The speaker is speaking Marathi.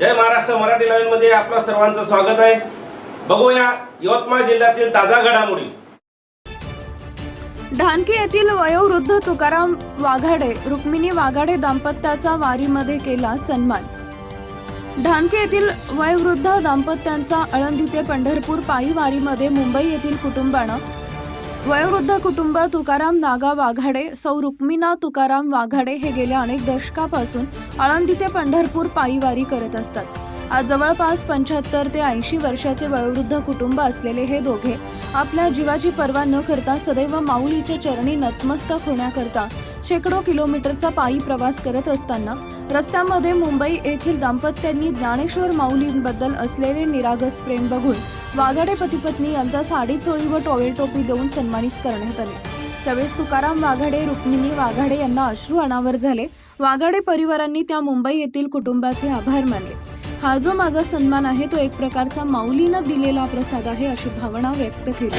जय महाराष्ट्र. मराठी लाईव्हमध्ये आपलं सर्वांचं स्वागत आहे. बघूया यवतमाळ जिल्ह्यातील ताजा घडामोडी. ढानकी येथील वयोवृद्ध तुकाराम वाघाडे रुक्मिणी वाघाडे दाम्पत्याचा वारीमध्ये केला सन्मान. ढानकी येथील वयोवृद्ध दाम्पत्यांचा आळंदी ते पंढरपूर पायी वारीमध्ये मुंबई येथील कुटुंबानं वयोवृद्ध कुटुंब तुकाराम नागा वाघाडे सौ रुक्मिणा तुकाराम वाघाडे हे गेल्या अनेक दशकापासून आळंदी ते पंढरपूर पायीवारी करत असतात. आज जवळपास पंच्याहत्तर ते ऐंशी वर्षाचे वयोवृद्ध कुटुंब असलेले हे दोघे आपल्या जीवाची पर्वा न करता सदैव माऊलीच्या चरणी नतमस्तक होण्याकरता शेकडो किलोमीटरचा पायी प्रवास करत असताना रस्त्यामध्ये मुंबई येथील दाम्पत्यांनी ज्ञानेश्वर माऊलींबद्दल असलेले निरागस प्रेम बघून वाघाडे पतीपत्नी यांचा साडी चोळी व टॉवेल टोपी देऊन सन्मानित करण्यात आले. त्यावेळेस तुकाराम वाघाडे रुक्मिणी वाघाडे यांना अश्रू अनावर झाले. वाघाडे परिवारांनी त्या मुंबई येथील कुटुंबाचे आभार मानले. हा जो माझा सन्मान आहे तो एक प्रकारचा माऊलीनं दिलेला प्रसाद आहे अशी भावना व्यक्त केली.